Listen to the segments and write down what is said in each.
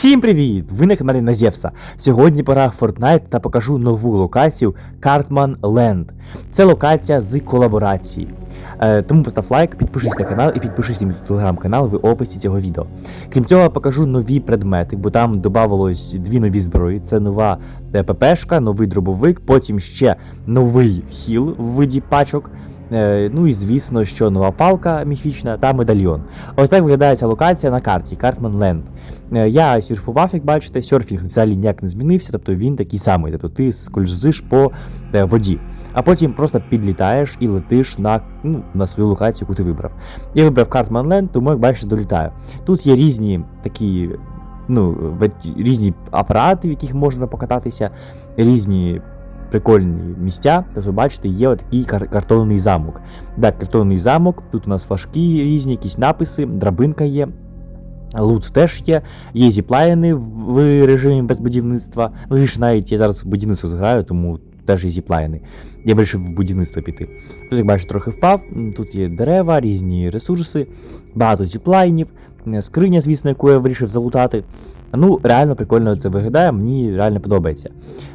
Всім привіт! Ви на каналі Назєвса. Сьогодні пора Fortnite та покажу нову локацію Cartman Land. Це локація з колаборації. Е, тому постав лайк, підпишись на канал і підпишись на мій телеграм-канал в описі цього відео. Крім цього, покажу нові предмети, бо там додавалось дві нові зброї. Це нова ППшка, новий дробовик, потім ще новий хіл в виді пачок. Е, Ну і звісно, що нова палка міфічна та медальйон. Ось так виглядає ця локація на карті Cartman Land. Е, Я серфував, як бачите, серфінг взагалі ніяк не змінився, тобто він такий самий. Тобто ти скользиш по е, воді, а потім просто підлітаєш і летиш на ну, на свою локацію, яку ти вибрав. Я вибрав Cartman Land, тому як бачите, долітаю. Тут є різні такі. Ну, різні апарати, в яких можна покататися, різні прикольні місця. Тобто, бачите, є отакий кар- картонний замок. Так, картонний замок, тут у нас флажки різні, якісь написи, драбинка є. Лут теж є, є зіплайни в режимі без будівництва. Ну навіть я зараз в будівництво зграю, тому теж є зіплайни. Я вирішив в будівництво піти. Тут, як бачите, трохи впав. Тут є дерева, різні ресурси, багато зіплайнів, скриня, звісно, яку я вирішив залутати. Ну, реально прикольно це виглядає, мені реально подобається.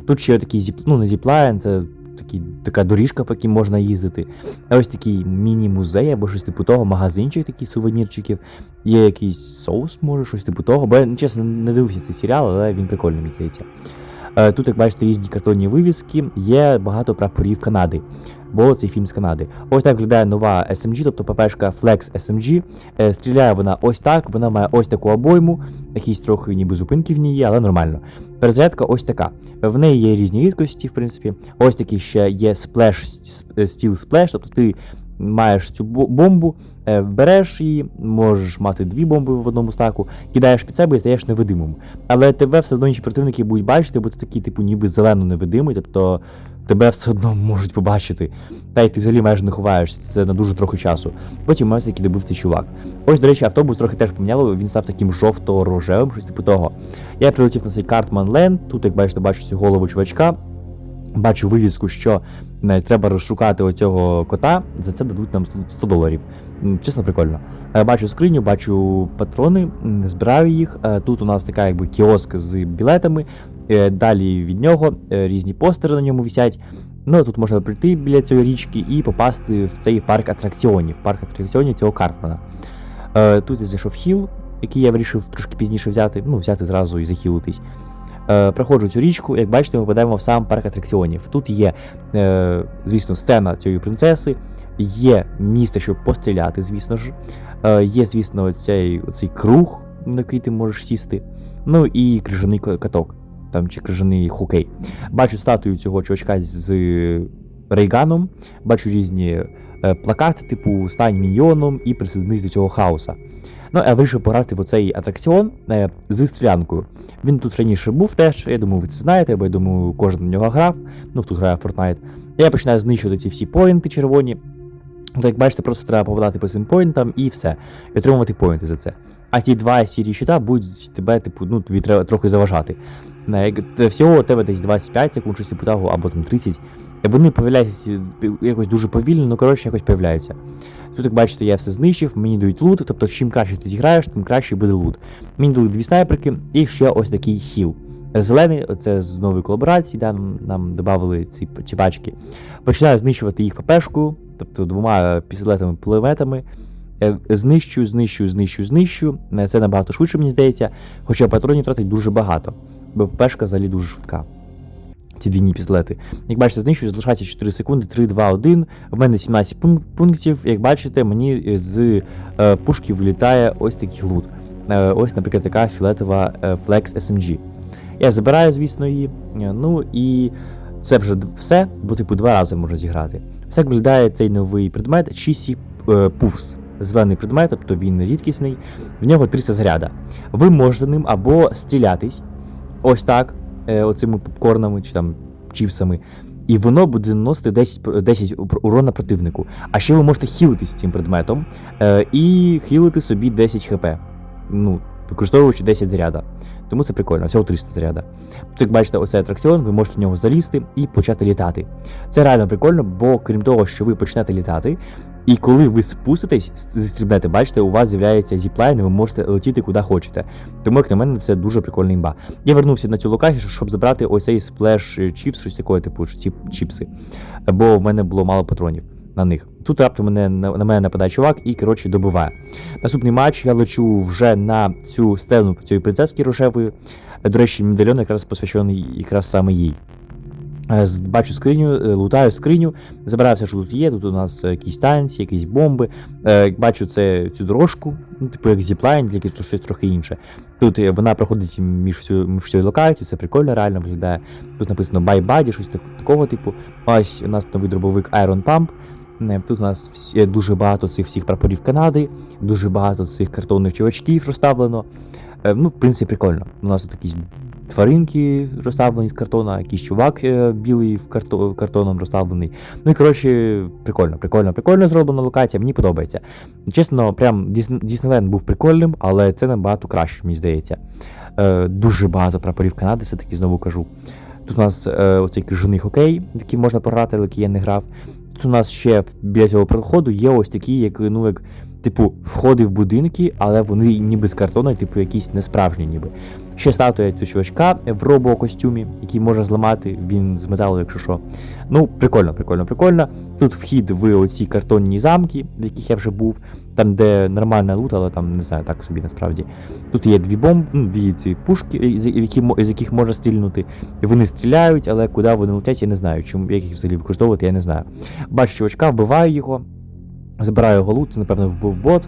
Тут ще такий зіп, ну, не зіплайн, це такий, така доріжка, по якій можна їздити. Ось такий міні-музей або щось типу того, магазинчик такий сувенірчиків. Є якийсь соус, може, щось типу того. Бо я, ну, чесно, не дивився цей серіал, але він прикольний, мені здається. Е, Тут, як бачите, різні картонні вивіски, є багато прапорів Канади, бо цей фільм з Канади. Ось так виглядає нова SMG, тобто ППшка Flex SMG. Е, Стріляє вона ось так, вона має ось таку обойму, якісь трохи ніби зупинки в ній але нормально. Перезарядка ось така. В неї є різні рідкості, в принципі. Ось такий ще є Splash, Steel Splash, тобто ти маєш цю бомбу, е, береш її, можеш мати дві бомби в одному стаку, кидаєш під себе і стаєш невидимим. Але тебе все одно інші противники будуть бачити, бо ти такий, типу, ніби зелено невидимий, тобто тебе все одно можуть побачити. Та й ти взагалі майже не ховаєшся, це на дуже трохи часу. Потім ось який добив цей чувак. Ось, до речі, автобус трохи теж поміняло, він став таким жовто-рожевим, щось типу того. Я прилетів на цей Картман Ленд, тут, як бачите, бачу цю голову чувачка. Бачу вивіску, що е, треба розшукати оцього кота, за це дадуть нам 100 доларів. Чесно, прикольно. Е, Бачу скриню, бачу патрони, збираю їх. Е, Тут у нас така якби кіоск з білетами. Е, Далі від нього е, різні постери на ньому висять. Ну, тут можна прийти біля цієї річки і попасти в цей парк атракціонів, парк атракціонів цього Картмана. Е, Тут я знайшов хіл, який я вирішив трошки пізніше взяти, ну, взяти зразу і захілитись. Проходжу цю річку, як бачите, ми попадаємо в сам парк атракціонів. Тут є, звісно, сцена цієї принцеси, є місце, щоб постріляти, звісно ж. Є, звісно, цей, оцей круг, на який ти можеш сісти. Ну і крижаний каток, там чи крижаний хокей. Бачу статую цього чувачка з Рейганом, бачу різні е, плакати, типу стань міньйоном і присоединись до цього хаоса. Ну, я вирішив пограти в оцей атракціон е, з стрілянкою. Він тут раніше був теж, я думаю, ви це знаєте, бо я думаю, кожен на нього грав, ну хто грає в Fortnite. Я починаю знищувати ці всі поінти червоні. Ну, як бачите, просто треба попадати по цим поінтам і все. І отримувати поінти за це. А ті два сірі щита будуть тебе, типу, ну, тобі треба трохи заважати. Всього у тебе десь 25 секунд, щось типу або там 30. Вони появляються якось дуже повільно, ну коротше, якось появляються. Тут, як бачите, я все знищив, мені дають лут, тобто чим краще ти зіграєш, тим краще буде лут. Мені дали дві снайперки і ще ось такий хіл. Зелений, це з нової колаборації, да, нам, додали ці, ці пачки. Починаю знищувати їх ППшкою, тобто двома пістолетами пулеметами. Е, Знищую, знищую, знищую, знищую. Е, Це набагато швидше, мені здається, хоча патронів тратить дуже багато, бо ППшка взагалі дуже швидка. Ці двійні пістолети. Як бачите, знищую, залишається 4 секунди, 3, 2, 1. В мене 17 пунк- пунктів. Як бачите, мені з е, пушки вилітає ось такий лут. Е, ось, наприклад, така фіолетова е, Flex SMG. Я забираю, звісно, її. Е, Ну і це вже все, бо типу два рази можна зіграти. Ось так виглядає цей новий предмет Cheesy е, Puffs. Зелений предмет, тобто він рідкісний, в нього 300 заряда. Ви можете ним або стрілятись, ось так, е, оцими попкорнами чи там чіпсами, і воно буде наносити 10, 10 урона противнику. А ще ви можете хілитись цим предметом е, і хілити собі 10 хп. Ну, використовуючи 10 заряда. Тому це прикольно, всього 300 заряда. Тут, як бачите, оцей атракціон, ви можете в нього залізти і почати літати. Це реально прикольно, бо крім того, що ви почнете літати, І коли ви спуститесь, зістрібнете, бачите, у вас з'являється зіплайн, і ви можете летіти куди хочете. Тому, як на мене, це дуже прикольна імба. Я вернувся на цю локацію, щоб забрати ось цей сплеш чіпс, щось такое, типу чіпси. Бо в мене було мало патронів на них. Тут раптом мене на, мене нападає чувак і коротше добиває. Наступний матч я лечу вже на цю сцену цієї принцески рожевої. Е, До речі, медальйон якраз посвящений якраз саме їй. Е, Бачу скриню, е, лутаю скриню, забираю що тут є. Тут у нас якісь танці, якісь бомби. Бачу це, цю дорожку, ну, типу як зіплайн, тільки що щось трохи інше. Тут вона проходить між всю, всю локацією, це прикольно, реально виглядає. Тут написано Buddy, щось такого типу. Ось у нас новий дробовик Iron Pump. Е, Тут у нас всі, дуже багато цих всіх прапорів Канади, дуже багато цих картонних чувачків розставлено. Е, Ну, в принципі, прикольно. У нас тут якісь тваринки розставлені з картона, якийсь чувак е, білий в карто, картоном розставлений. Ну і коротше, прикольно, прикольно, прикольно зроблена локація, мені подобається. Чесно, прям Діснейленд був прикольним, але це набагато краще, мені здається. Е, дуже багато прапорів Канади, все-таки знову кажу. Тут у нас е, оцей крижаний хокей, який можна пограти, але який я не грав. У нас ще біля цього проходу є ось такі, як, ну, як, типу, входи в будинки, але вони ніби з картону, типу, якісь несправжні ніби. Ще статуя цього чувачка в робокостюмі, який можна зламати, він з металу, якщо що. Ну, прикольно, прикольно, прикольно. Тут вхід в оці картонні замки, в яких я вже був, там, де нормальна лут, але там не знаю, так собі насправді. Тут є дві бомби, ну, дві ці пушки, з, які, з яких можна стрільнути. Вони стріляють, але куди вони летять, я не знаю. Чому як їх взагалі використовувати, я не знаю. Бачу чувачка, вбиваю його, забираю його лут, це напевно вбив бот.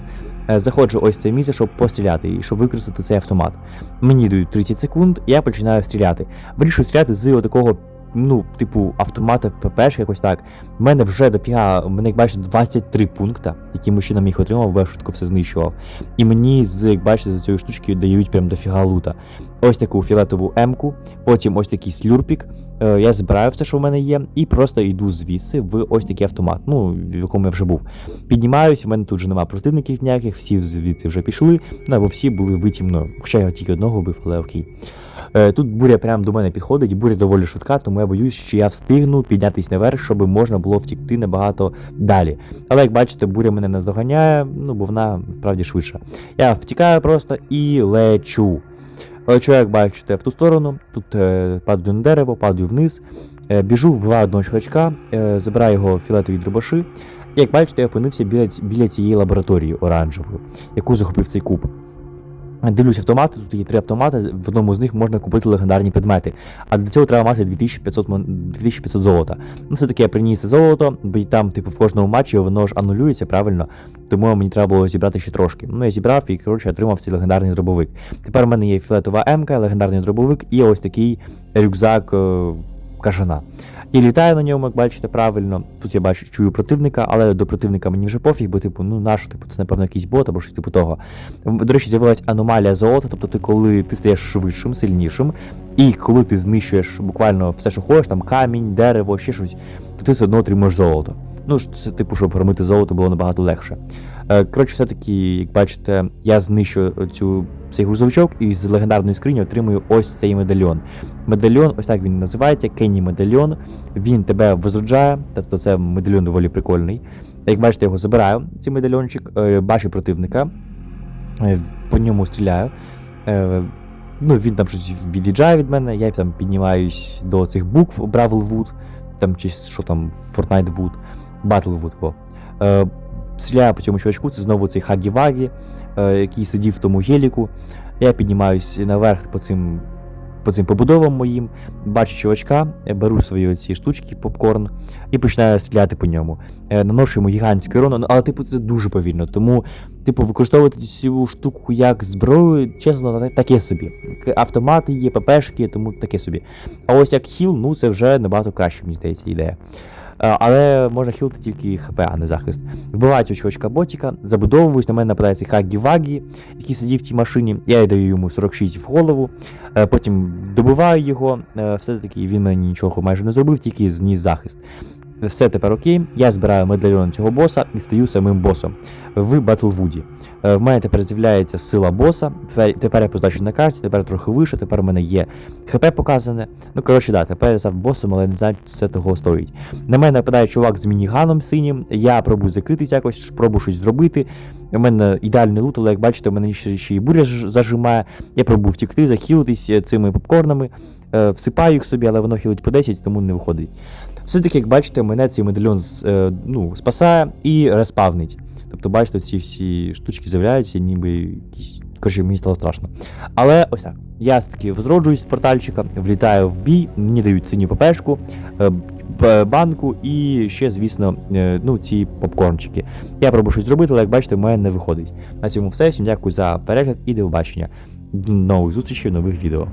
Е, Заходжу ось це місце, щоб постріляти і щоб використати цей автомат. Мені дають 30 секунд, я починаю стріляти. Вирішую стріляти з отакого, ну, типу, автомата ППшки, якось так. У мене вже дофіга, мене, як бачите, 23 пункта, які мужчина міг отримав, бо швидко все знищував. І мені, з, як бачите, за цієї штучки дають прям дофіга лута. Ось таку фіолетову М-ку, потім ось такий слюрпік. Е, Я збираю все, що в мене є, і просто йду звідси в ось такий автомат, ну, в якому я вже був. Піднімаюсь, у мене тут вже немає противників ніяких, всі звідси вже пішли, ну або всі були вбиті мною. Хоча я тільки одного вбив, але окей. Е, Тут буря прямо до мене підходить, буря доволі швидка, тому я боюсь, що я встигну піднятись наверх, щоб можна було втікти набагато далі. Але як бачите, буря мене наздоганяє, ну бо вона справді швидша. Я втікаю просто і лечу. Лечу, як бачите, в ту сторону, тут е, падаю на дерево, падаю вниз, е, біжу, вбиваю одного чувачка, е, забираю його філетові дробаши. І як бачите, я опинився біля, біля цієї лабораторії оранжевої, яку захопив цей куб. Дивлюсь автомати, тут є три автомати, в одному з них можна купити легендарні предмети. А для цього треба мати 2500, 2500 золота. Ну, все-таки я приніс золото, бо там, типу, в кожному матчі воно ж анулюється, правильно? Тому мені треба було зібрати ще трошки. Ну, я зібрав і, коротше, отримав цей легендарний дробовик. Тепер у мене є фіолетова М-ка, легендарний дробовик і ось такий рюкзак е, кажана. Я літаю на ньому, як бачите, правильно. Тут я бачу, чую противника, але до противника мені вже пофіг, бо, типу, ну нащо, типу, це напевно якийсь бот або щось типу того. До речі, з'явилась аномалія золота, тобто ти, коли ти стаєш швидшим, сильнішим, і коли ти знищуєш буквально все, що хочеш, там камінь, дерево, ще щось, то ти все одно отримуєш золото. Ну, це типу, щоб громити золото було набагато легше. Е, Коротше, все-таки, як бачите, я знищую цю цей грузовичок і з легендарної скрині отримую ось цей медальйон. Медальйон, ось так він називається, Кенні медальйон. Він тебе возроджає, тобто це медальйон доволі прикольний. Як бачите, я його забираю, цей медальйончик, е, бачу противника, е, по ньому стріляю. Ну, він там щось від'їжджає від мене, я там піднімаюсь до цих букв Бравлвуд, там чи що там, Fortnite Wood, Battlewood, во. Стріляю по цьому чувачку, це знову цей Хагі-Вагі, е, який сидів в тому геліку. Я піднімаюсь наверх по цим, по цим побудовам моїм, бачу чувачка, беру свої ці штучки, попкорн, і починаю стріляти по ньому. Е, наношу йому гігантську урону, але типу це дуже повільно. Тому, типу, використовувати цю штуку як зброю, чесно, таке собі. Автомати є, ППшки, тому таке собі. А ось як хіл, ну це вже набагато краще, мені здається, ідея. Е, Але можна хілити тільки ХП, а не захист. Вбиваю цього чувачка ботіка, забудовуюсь, на мене нападається Хагі-Вагі, який сидів в тій машині. Я даю йому 46 в голову, е, потім добиваю його. е, Все-таки він мені нічого майже не зробив, тільки зніс захист. Все тепер окей. Я збираю медальйон цього боса і стаю самим босом в Батлвуді. Е, В мене тепер з'являється сила боса. Тепер, я позначу на карті, тепер трохи вище, тепер в мене є ХП показане. Ну, коротше, да, тепер я став босом, але не знаю, чи це того стоїть. На мене нападає чувак з мініганом синім. Я пробую закритись якось, пробую щось зробити. У мене ідеальний лут, але як бачите, у мене ще, ще і буря зажимає. Я пробую втікти, захилитись е, цими попкорнами, е, всипаю їх собі, але воно хилить по 10, тому не виходить. Все-таки, як бачите, мене цей медальйон е, ну, спасає і респавнить. Тобто, бачите, ці всі штучки з'являються, ніби якісь. Коротше, мені стало страшно. Але ось так. Я таки возроджуюсь з портальчика, влітаю в бій, мені дають синю ППшку, е, банку і ще, звісно, е, ну, ці попкорнчики. Я пробую щось зробити, але як бачите, в мене не виходить. На цьому все. Всім дякую за перегляд і до побачення. До нових зустрічей нових відео.